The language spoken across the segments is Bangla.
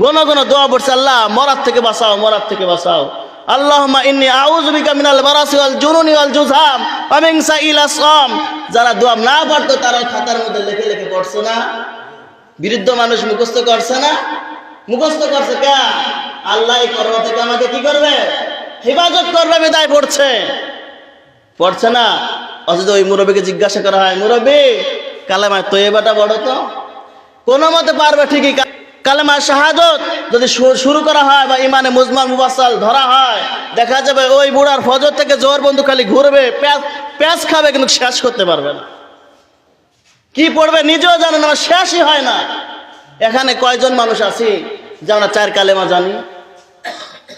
ঘন ঘন দোয়া পড়ছে, আল্লাহ, মরার থেকে বাঁচাও, মরার থেকে বাঁচাও। ইন্নী মিনাল জুনুনি সাইল আসকাম যারা দোয়া না খাতার মধ্যে লিখে লিখে পড়ছে না। বিরুদ্ধ মানুষ মুখস্থ করছে না। করছে কে? আল্লাহ এই কি করবে? হেফাজত করবে, বিদায় পড়ছে। পড়ছে না। অথচ ওই মুরব্বীকে জিজ্ঞাসা করা হয়, মুরব্বী, কালেমায় তৈবাটা বড় তো। কোনো মতে পারবে ঠিকই কালেমা শাহাদত যদি শুরু করা হয় বা ইমানে মুজমান মুবাসাল ধরা হয়, দেখা যাবে ওই বুড়ার ফজর থেকে জোর বন্ধু খালি ঘুরবে প্যাঁচ প্যাঁচ খাবে কিন্তু শেষ করতে পারবে না। কি পড়বে নিজেও জানে না, শেষই হয় না। এখানে কয়জন মানুষ আছি যে আমরা চার কালেমা জানি?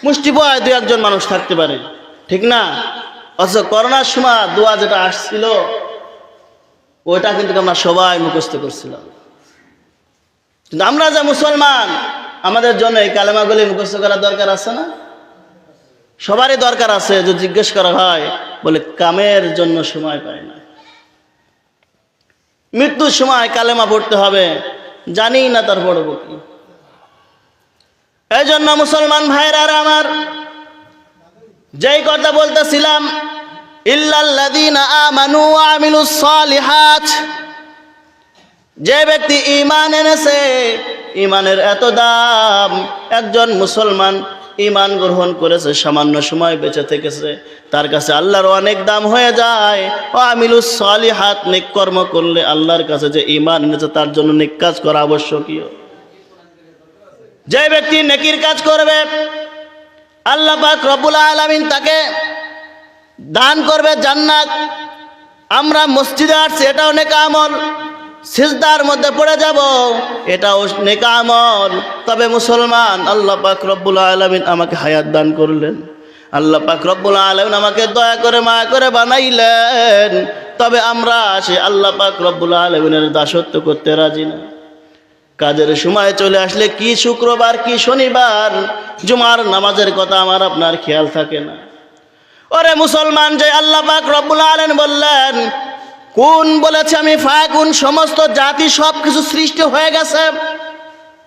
মুষ্টি বয় দু একজন মানুষ থাকতে পারে, ঠিক না? অথচ করোনার সময় দোয়া যেটা আসছিল ওইটা কিন্তু আমরা সবাই মুখস্থ করছিলাম। কিন্তু আমরা যে মুসলমান, আমাদের জন্য এই কালেমাগুলি মুখস্থ করার দরকার আছে না? সবারই দরকার আছে যে জিজ্ঞেস করা হয়, বলে কামের জন্য সময় পায় না। মৃত্যুর সময় কালেমা পড়তে হবে জানি না তার পড়ব কি এই জন্য মুসলমান ভাইরা আমার, যেই কথা বলতেছিলাম, ইল্লাল্লাযীনা আমানু আমিলুস সালিহাত যে ব্যক্তি ইমান এনেছে, ঈমানের এত দাম, একজন মুসলমান ইমান গ্রহণ করেছে, সামান্য সময় বেঁচে থেকেছে, তার কাছে আল্লাহর অনেক দাম হয়ে যায়। ও আমিলুস সালিহাত নেক কর্ম করলে আল্লাহর কাছে যে ইমান এনেছে, তার জন্য নেক কাজ করা আবশ্যকীয়। যে ব্যক্তি নেকির কাজ করবে, আল্লাহ পাক রব্বুল আলামিন তাকে দান করবে জান্নাত। আমরা মসজিদে আসছি, এটা অনেক আমল। সিজদার মধ্যে পড়ে যাব। এটাও নেকা আমল তবে মুসলমান, আল্লাহ পাক রব্বুল আলামিন আমাকে হায়াত দান করলেন। আল্লাহ পাক রব্বুল আলামিন আমাকে দয়া করে, মায়া করে বানাইলেন। তবে আমরা সে আল্লাহ পাক রব্বুল আলামিনের দাসত্ব করতে রাজি না। কাজের সময় চলে আসলে কি শুক্রবার, কি শনিবার? জুমার নামাজের কথা আমার আপনার খেয়াল থাকে না। ওরে মুসলমান, যে আল্লাহ পাক রব্বুল আলেন বললেন কোন বলেছে আমি ফায়াকুন সমস্ত জাতি সব কিছু সৃষ্টি হয়ে গেছে।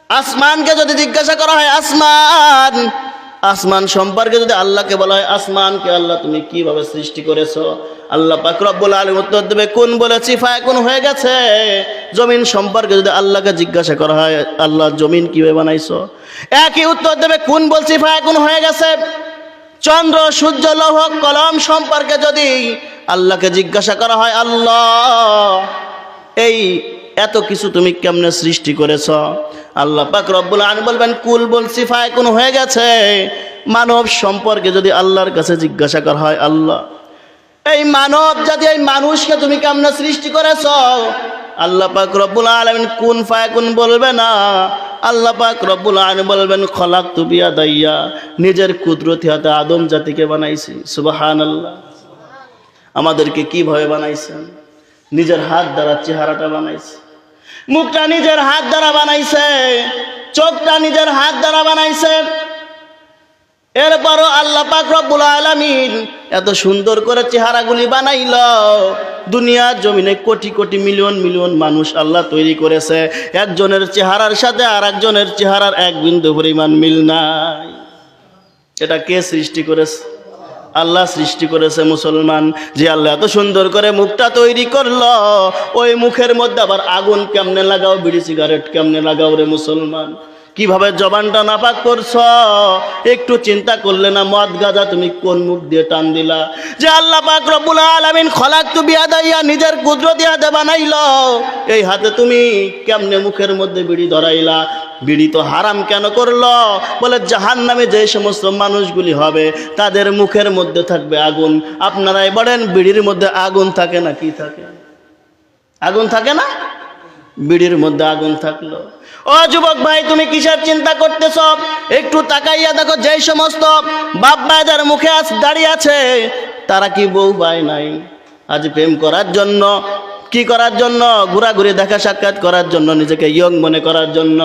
আসমানকে যদি জিজ্ঞাসা করা হয়, আসমান আসমান সম্পর্কে যদি আল্লাহকে বলা হয়, আসমানকে আল্লাহ তুমি কীভাবে সৃষ্টি করেছ? আল্লাহ পাক রব্বুল আলম উত্তর দেবে, কোন বলেছি ফায়াকুন হয়ে গেছে? জমিন সম্পর্কে যদি আল্লাহকে জিজ্ঞাসা করা হয়, আল্লাহ জমিন কীভাবে বানাইছো? একই উত্তর দেবে, কোন বলছি ফায়াকুন হয়ে গেছে? চন্দ্র, সূর্য, লৌহ, কলম সম্পর্কে যদি আল্লাহকে জিজ্ঞাসা করা হয়, আল্লাহ, এই এত কিছু তুমি কেমনে সৃষ্টি করেছ? আল্লাহ পাক রব্বুল আন বলবেন, কুল বল সিফায় কোন হয়ে গেছে? মানব সম্পর্কে যদি আল্লাহর কাছে জিজ্ঞাসা করা হয়, আল্লাহ, এই মানব জাতি, এই মানুষকে তুমি কেমনে সৃষ্টি করেছ? আল্লাহ পাক রব্বুল আলমিন কোন ফায় কোন বলবে না। আল্লাহ পাক রব্বুল আলম বলবেন খলাক তুবিয়া দাইয়া নিজের কুদরতি হাতে আদম জাতিকে বানাইছি। সুবাহান আল্লাহ আমাদেরকে কীভাবে বানাইছেন? নিজের হাত দ্বারা চেহারাটা বানাইছে। মুখটা নিজের হাত দ্বারা বানাইছে। চোখটা নিজের হাত দ্বারা বানাইছে। এরপরও আল্লাহ পাক রব্বুল আলামিন এত সুন্দর করে চেহারাগুলি বানাইল। দুনিয়ার জমিনে কোটি কোটি মিলিয়ন মিলিয়ন মানুষ আল্লাহ তৈরি করেছে। একজনের চেহারার সাথে আর একজনের চেহারার এক বিন্দু পরিমাণ মিল নাই। এটা কে সৃষ্টি করেছে? আল্লাহ সৃষ্টি করেছে মুসলমান। যে আল্লাহ এত সুন্দর করে মুখটা তৈরি করল, ওই মুখের মধ্যে আবার আগুন কেমনে লাগাও, বিড়ি, সিগারেট কেমনে লাগাও রে মুসলমান? কীভাবে জবানটা নাপাক করছ? একটু চিন্তা করলে না, মদ গাজা তুমি কোন মুখ দিয়ে টান দিলা? যে আল্লাহ পাক রব্বুল আলামিন খলাক তু বিয়া দাইয়া নিজের কুদরতি হাতে বানাইল। এই হাতে তুমি কেমনে মুখের মধ্যে বিড়ি ধরাইলা? বিড়ি তো হারাম কেন করল? বলে জাহান নামে যে সমস্ত মানুষগুলি হবে, তাদের মুখের মধ্যে থাকবে আগুন। আপনারাই বলেন, বিড়ির মধ্যে আগুন থাকে না কি থাকে? আগুন থাকে না? বিড়ির মধ্যে আগুন থাকল। ও যুবক ভাই, তুমি কিসের চিন্তা করতেছ? একটু তাকাইয়া দেখো যেই সমস্ত বাপ ভাইদের মুখে আজ দাঁড়িয়ে আছে। তারা কি বউ পায় নাই? আজ প্রেম করার জন্য, কি করার জন্য? ঘোরাঘুরি, দেখা সাক্ষাৎ করার জন্য, নিজেকে ইয়ং মনে করার জন্য।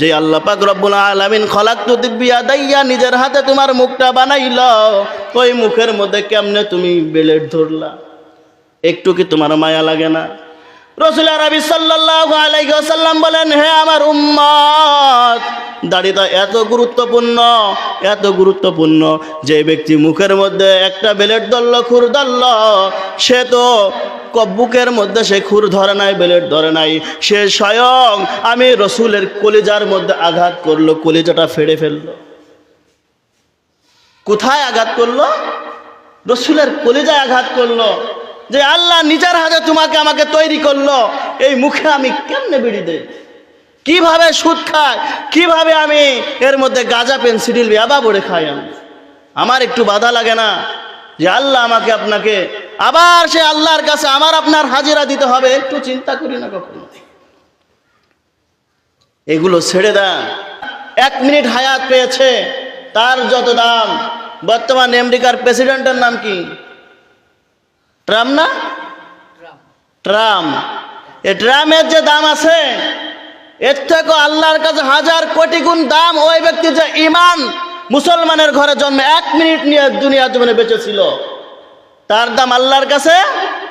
যে আল্লাহ পাক রব্বুল আলামিন খলাক তু দিব্যা দাইয়া নিজের হাতে তোমার মুখটা বানাইল। ওই মুখের মধ্যে কেমনে তুমি বেলেট ধরলা? একটু কি তোমার মায়া লাগে না? রসুল আরবি সাল্লাল্লাহু আলাইহি ওয়াসাল্লাম বলেন, হে আমার উম্মত দাড়িটা এত গুরুত্বপূর্ণ এত গুরুত্বপূর্ণ যে ব্যক্তি মুখের মধ্যে একটা বেলেট দল্ল খুর দল্ল সে তো বুকের মধ্যে সে খুর ধরে নাই, বেলেট ধরে নাই। সে স্বয়ং আমি রসুলের কলিজার মধ্যে আঘাত করল, কলিজাটা ফেড়ে ফেলল। কোথায় আঘাত করল? রসুলের কলিজায় আঘাত করল। যে আল্লাহ নিজের হাতে তোমাকে আমাকে তৈরি করল, এই মুখে আমি কেমনে বিড়ি দেই? কীভাবে সুদ খায় কীভাবে আমি এর মধ্যে গাঁজা পেন্সিডিল ব্যাবা বড়ে খাই আমি? আমার একটু বাধা লাগে না যে আল্লাহ আমাকে আপনাকে, আবার সে আল্লাহর কাছে আমার আপনার হাজিরা দিতে হবে? একটু চিন্তা করি না কখনো। এগুলো ছেড়ে দেন। এক মিনিট হায়াত পেয়েছে, তার যত দাম। বর্তমান আমেরিকার প্রেসিডেন্টের নাম কি? ট্রাম্প না? ট্রাম। এ ট্রামের যে দাম আছে, এর থেকে আল্লাহর কাছে হাজার কোটি গুণ দাম ওই ব্যক্তি যে ইমান মুসলমানের ঘরে জন্মে এক মিনিট নিয়ে দুনিয়া জীবনে বেঁচেছিল, তার দাম আল্লাহর কাছে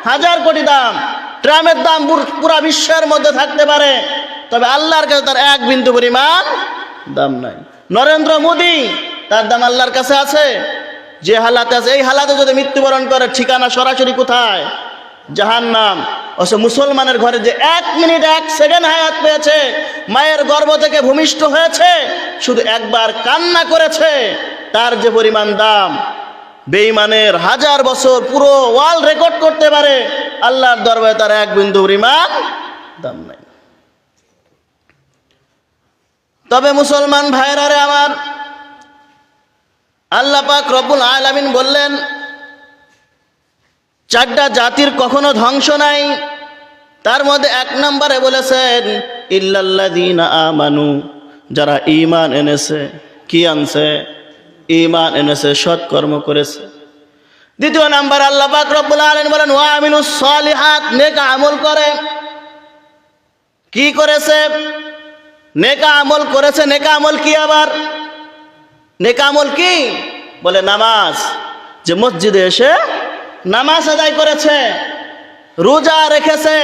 হাজার কোটি দাম। ট্রামের দাম পুরা বিশ্বের মধ্যে থাকতে পারে, তবে আল্লাহর কাছে তার এক বিন্দু পরিমাণ দাম নাই। নরেন্দ্র মোদী, তার দাম আল্লাহর কাছে আছে যে হালাতে আছে, এই হালাতে যদি মৃত্যুবরণ করে, ঠিকানা সরাসরি কোথায়? জাহান নাম অথচ মুসলমানের ঘরে যে এক মিনিট, এক সেকেন্ড হায়াত পেয়েছে, মায়ের গর্ভ থেকে ভূমিষ্ঠ হয়েছে, শুধু একবার কান্না করেছে, তার যে পরিমাণ দাম, বেঈমানের হাজার বছর পুরো ওয়ার্ল্ড রেকর্ড করতে পারে, আল্লাহর দরবারে তার এক বিন্দু পরিমাণ দাম নাই। তবে মুসলমান ভাইরা রে আমার আল্লাহ পাক রব্বুল আলামিন বললেন, চারটা জাতির কখনো ধ্বংস নাই। তার মধ্যে এক নম্বরে বলেছেন, ইল্লাল্লাযীনা আমানু যারা ইমান এনেছে, কি আনছে? ইমান এনেছে, সৎকর্ম করেছে। দ্বিতীয় নাম্বার, আল্লাহ পাক রব্বুল আলামিন বলেন, ওয়া আমিনুস সলিহাত নেক আমল করে। কি করেছে? নেকা আমল করেছে, নেকা আমল কি আবার? নেকা আমল কি? বলে, নামাজ। যে মসজিদে এসে নামাজ আদায় করেছে, রোজা রেখেছে,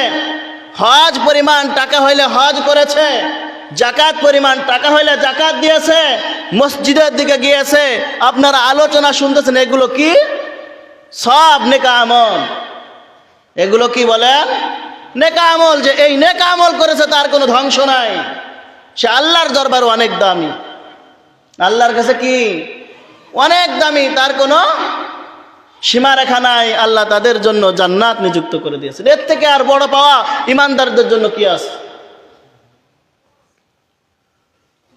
হজ পরিমাণ টাকা হইলে হজ করেছে, জাকাত পরিমাণ টাকা হইলে জাকাত দিয়েছে, মসজিদের দিকে গিয়েছে, আপনারা আলোচনা শুনতেছেন, এগুলো কি? সব নেকা আমল এগুলো কি বলেন নেকা আমল যে এই নেকা আমল করেছে তার কোনো ধ্বংস নাই। সে আল্লাহর দরবার অনেক দামি। আল্লাহর কাছে কি? অনেক দামি, তার কোনো সীমারেখা নাই। আল্লাহ তাদের জন্য জান্নাত নিযুক্ত করে দিয়েছেন। এর থেকে আর বড় পাওয়া ইমানদারদের জন্য কি আছে?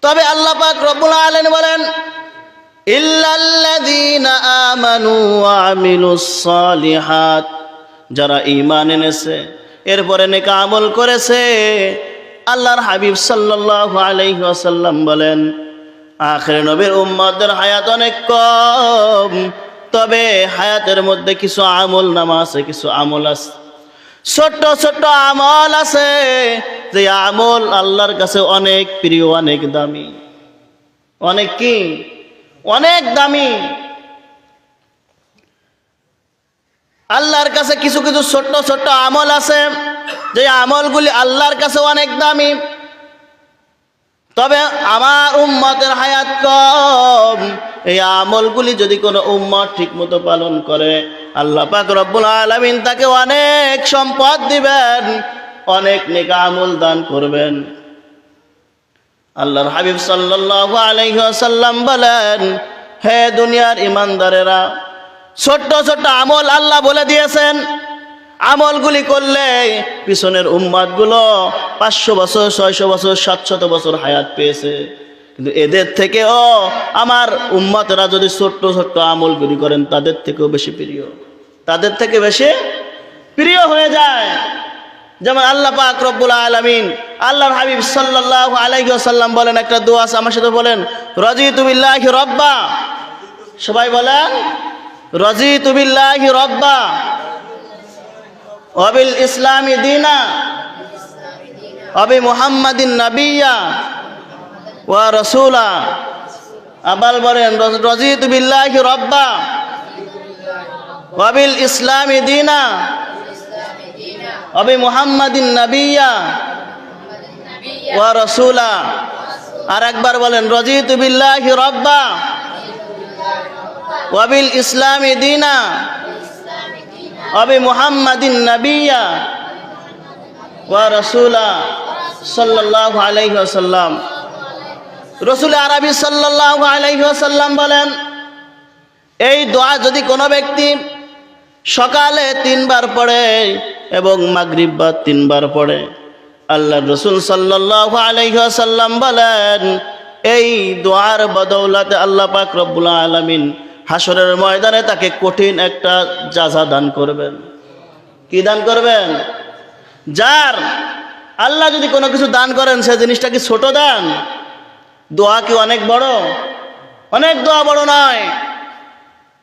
তবে আল্লাহ পাক রব্বুল আলামিন বলেন যারা ঈমান এনেছে, এরপরে নেক আমল করেছে, আল্লাহর হাবিব আলাইহি ওয়াসাল্লাম বলেন আখের নবীর উম্মতদের হায়াত অনেক কম। তবে হায়াতের মধ্যে কিছু আমল নামা আছে, কিছু আমল আছে। ছোট্ট ছোট্ট আমল আছে, যে আমল আল্লাহর কাছে অনেক প্রিয়, অনেক দামি। অনেক কি? অনেক দামি। আল্লাহর কাছে কিছু কিছু ছোট্ট ছোট্ট আমল আছে, যে আমলগুলি আল্লাহর কাছে অনেক দামি। তবে আমার উম্মতের হায়াত কম। এই আমলগুলি যদি কোনো উম্মত ঠিক মতো পালন করে, আল্লাহ পাক রব্বুল আলামিন তাকে অনেক সম্পদ দিবেন, অনেক নেকা আমল দান করবেন। আল্লাহর হাবিব সাল্লাল্লাহু আলাইহি ওয়াসাল্লাম বলেন, হে দুনিয়ার ইমানদারেরা, ছোট্ট ছোট্ট আমল আল্লাহ বলে দিয়েছেন আমলগুলি করলে পিছনের উম্মাদগুলো পাঁচশো বছর, ছয়শো বছর, সাতশত বছর হায়াত পেয়েছে। কিন্তু এদের থেকেও আমার উম্মতরা যদি ছোট্ট ছোট্ট আমলগুলি করেন, তাদের থেকেও বেশি প্রিয়। তাদের থেকে বেশি প্রিয় হয়ে যায়। যেমন আল্লাহ পাক রব্বুল আলামিন, আল্লাহর হাবিব সাল্লাল্লাহু আলাইহি ওয়াসাল্লাম বলেন একটা দোয়া আছে, আমার সাথে বলেন, রাজিতু বিল্লাহি রব্বা। সবাই বলেন, রাজিতু বিল্লাহি রব্বা। অবিল ইসলামী দিনা, অবি মুহাম্মাদিন নবিয়া ওয়া রসুলা। আবাল বলেন রাজিতু বিল্লাহি রব্বা। অবিল ইসলামী দিনা, অবি মুহাম্মাদিন নবিয়া ওয়া রসুলা। আর একবার বলেন, রজিতু বিল্লাহি রব্বা। ওয়াবিল ইসলামি দিনা অবি মুহাম্মাদিন নবিয়া ওয়া রসুলা সাল্লাল্লাহু আলাইহি ওয়াসাল্লাম। রসুল আরবি সাল্লাল্লাহু আলাইহি ওয়াসাল্লাম বলেন, এই দোয়া যদি কোনো ব্যক্তি সকালে তিনবার পড়ে এবং মাগরিব বা তিনবার পড়ে আল্লাহ রসুল সাল্লাল্লাহু আলাইহি ওয়াসাল্লাম বলেন, এই দোয়ার বদৌলতে আল্লাহ পাক রব্বুল আলামিন হাসরের ময়দানে তাকে কঠিন একটা যাজা দান করবেন। কি দান করবেন? যার আল্লাহ যদি কোনো কিছু দান করেন, সে জিনিসটা কি ছোট দান? দোয়া কি অনেক বড়? অনেক দোয়া বড় নয়।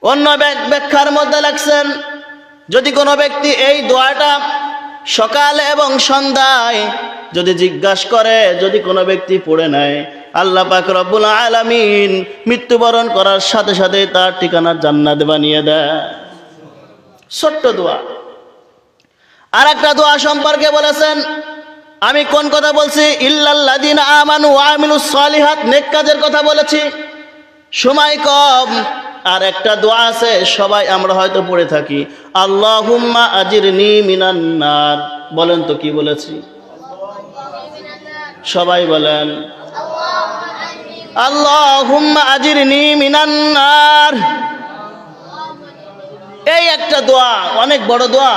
অন্য ব্যাখ্যার মধ্যে লাগছেন যদি কোনো ব্যক্তি এই দোয়াটা সকাল এবং সন্ধ্যায় যদি জিজ্ঞাসা করে, যদি কোনো ব্যক্তি পড়ে নেয় আল্লাহ পাক রব্বুল আলামিন মৃত্যুবরণ করার সাথে সাথে তার ঠিকানা জান্নাত বানিয়ে দেয়। ছোট্ট দোয়া। আর একটা দোয়া সম্পর্কে বলেছেন, আমি কোন কথা বলছি? ইল্লাল্লাদিন আমানু আমিলুস সালিহাত, নেক কাজের কথা বলেছি। সময় কম। আর একটা দোয়া আছে, সবাই আমরা হয়তো পড়ে থাকি। আল্লাহুম্মা আজিরনি মিনান নার। বলেন তো কি বলেছি? সবাই বলেন। আল্লাহুম্মা আজিরনি মিনান নার। এই একটা দোয়া, অনেক বড় দোয়া।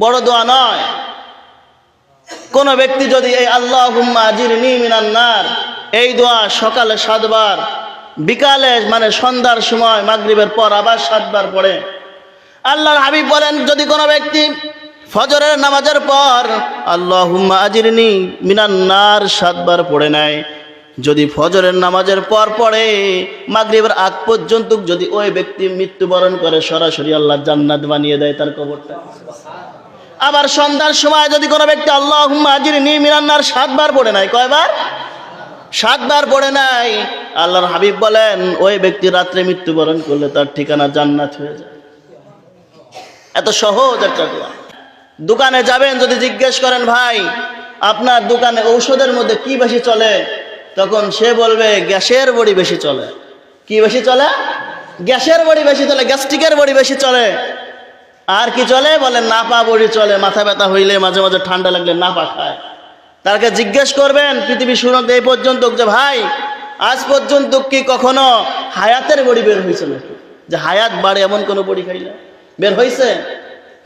বড় দোয়া নয়। কোন ব্যক্তি যদি এই আল্লাহ আজির মিনান্নার এই দোয়া সকালে সাতবার, বিকালে মানে সন্ধ্যার সময় মাগরিবের পর আবার সাতবার পড়ে। আল্লাহর হাবিব বলেন, যদি কোনো ব্যক্তি ফজরের নামাজের পর আল্লাহ আজিরনি মিনান্নার সাতবার পড়ে নেয় যদি ফজরের নামাজের পর পড়ে, মাগরিবের আগ পর্যন্ত যদি ওই ব্যক্তি মৃত্যুবরণ করে, সরাসরি আল্লাহ জান্নাত বানিয়ে দেয় তার কবরটা। আবার সন্ধ্যার সময় যদি কোনো ব্যক্তি আল্লাহ আজির নি মিনান্নার সাতবার পড়ে নাই। কয়বার? সাতবার পড়ে নাই। আল্লাহর হাবিব বলেন, ওই ব্যক্তি রাত্রে মৃত্যুবরণ করলে তার ঠিকানা জান্নাত হয়ে যায়। এত সহজ একটা দোয়া। দোকানে যাবেন, যদি জিজ্ঞেস করেন, ভাই, আপনার দোকানে ঔষধের মধ্যে কি বেশি চলে? তখন সে বলবে, গ্যাসের বড়ি বেশি চলে। কি বেশি চলে? গ্যাসের বড়ি বেশি চলে, গ্যাস্ট্রিকের বড়ি বেশি চলে। আর কি চলে? বলে, নাপা বড়ি চলে। মাথা ব্যথা হইলে মাঝে মাঝে ঠান্ডা লাগলে নাপা খায়। তারকে জিজ্ঞেস করবেন পৃথিবী শুনত এই পর্যন্ত যে ভাই, আজ পর্যন্ত কি কখনো হায়াতের বড়ি বের হয়েছে নাকি? যে হায়াত বাড়ে, এমন কোনো বড়ি খাইলে। বের হয়েছে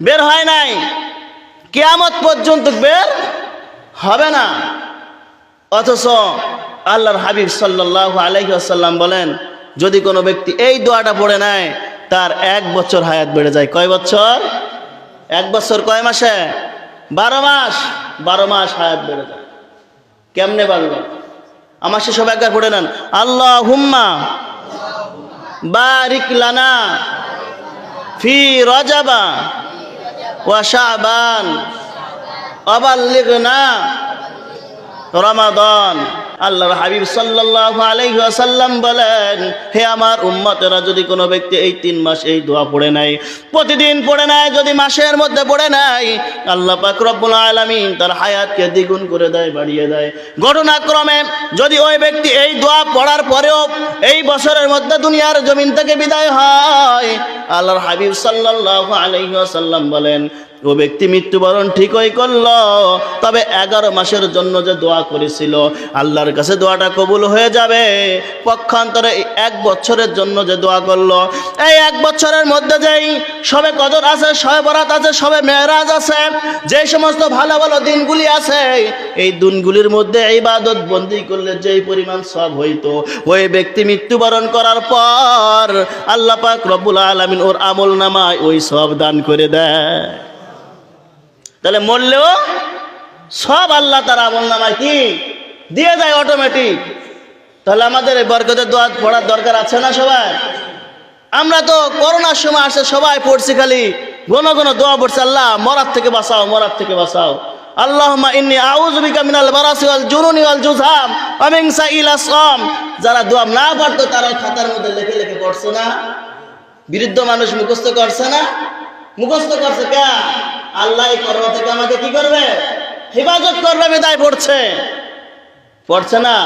বের হয় নাই। কেয়ামত পর্যন্ত বের হবে না। অথচ আল্লাহর হাবিব সাল্লাহ আলাইহি আসাল্লাম বলেন, যদি কোনো ব্যক্তি এই দোয়াটা পড়ে নেয়, তার এক বছর হায়াত বেড়ে যায়। কয় বছর? এক বছর কয় মাসে? বারো মাস। বারো মাস হায়াত বেড়ে যায়। কেমনে বাড়বে? আমার সে সব একবার পড়ে নেন। আল্লাহ হুম্মা বারিক লানা ফি রজাবা ওয়া শাবান, অবাল্লিগনা রমাদন। আল্লাহর হাবিব সাল্লাল্লাহু আলাইহি ওয়াসাল্লাম বলেন, হে আমার উম্মতেরা, যদি কোনো ব্যক্তি এই তিন মাস এই দোয়া পড়ে নাই, প্রতিদিন পড়ে নাই, যদি মাসের মধ্যে পড়ে নাই, আল্লাহ পাক রব্বুল আলামিন তার হায়াতকে দ্বিগুণ করে দেয়, বাড়িয়ে দেয়। ঘটনাক্রমে যদি ওই ব্যক্তি এই দোয়া পড়ার পরেও এই বছরের মধ্যে দুনিয়ার জমিন থেকে বিদায় হয়, আল্লাহর হাবিব সাল্লাল্লাহু আলাইহি ওয়াসাল্লাম বলেন, ও ব্যক্তি মৃত্যুবরণ ঠিকই করল, তবে এগারো মাসের জন্য যে দোয়া করেছিল, আল্লাহর কাছে দোয়াটা কবুল হয়ে যাবে। পক্ষান্তরে এক বছরের জন্য যে দোয়া করল, এই এক বছরের মধ্যে যেই সবে কদর আছে, সবে বরাত আছে, সবে মেয়েরাজ আছে, যে সমস্ত ভালো ভালো দিনগুলি আছে, এই দিনগুলির মধ্যে ইবাদত বন্দি করলে যেই পরিমাণ সব হইতো, ওই ব্যক্তি মৃত্যুবরণ করার পর আল্লাহ পাক রব্বুল আলামিন ওর আমল নামায় ওই সব দান করে দেয়। তাহলে মরলেও সব আল্লাহ তার আমল নামায় কি? দিয়ে দেয় অটোমেটিক তাহলে আমাদের এই বরকতের দোয়া পড়ার দরকার আছে না সবাই? আমরা তো করোনার সময় আসে সবাই পড়ছি খালি। ঘন ঘন দোয়া পড়ছে, আল্লাহ, মরার থেকে বাঁচাও, মরার থেকে বাঁচাও। ইন্নী মিনাল জুনুনি সাইল যারা না তারা খাতার মধ্যে লিখে লিখে পড়ছে না। মানুষ করছে না। করছে কে? আল্লাহ কর্ম থেকে আমাকে কি করবে? হেফাজত করবে, বিদায় পড়ছে। পড়ছে না?